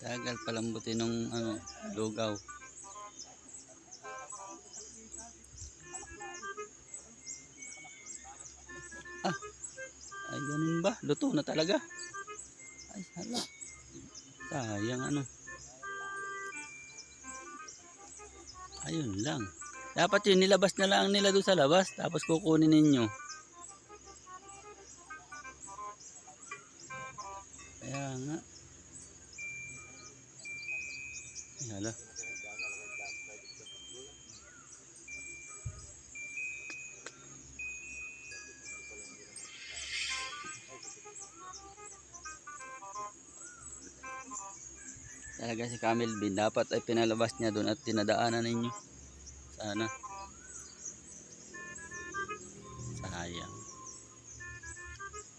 Tagal palambutin ng ano, lugaw. Ah, ay ganun ba? Luto na talaga. Ay, hala. Sayang ano. Ayun lang. Dapat yun, nilabas na lang nila doon sa labas, tapos kukunin ninyo. Kaya nga. Hala. Talaga si Camel Bin, dapat ay pinalabas niya doon at tinadaanan ninyo. Sana. Sayang.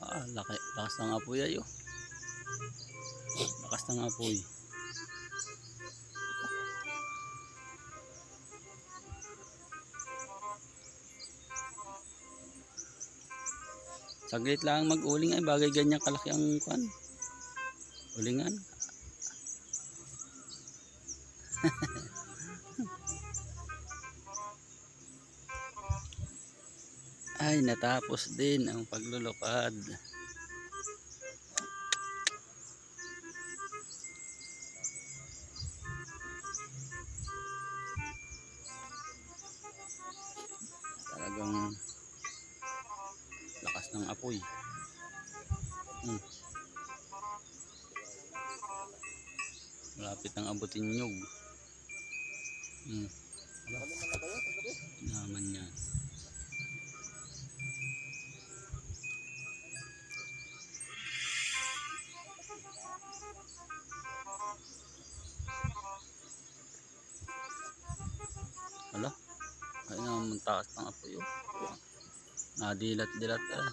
Ah, laki, lakas ng apoy ayo. Lakas ng apoy. Saglit lang mag-uling ay bagay ganyan kalaki ang kwan. Ulingan. Ay, natapos din ang paglulukad. Talagang lakas ng apoy. Hmm. Malapit ang abutin nyug. Hmm. Naman yan. Hala. Ay naman taas ng apoy. Oh. Nadilat-dilat ah.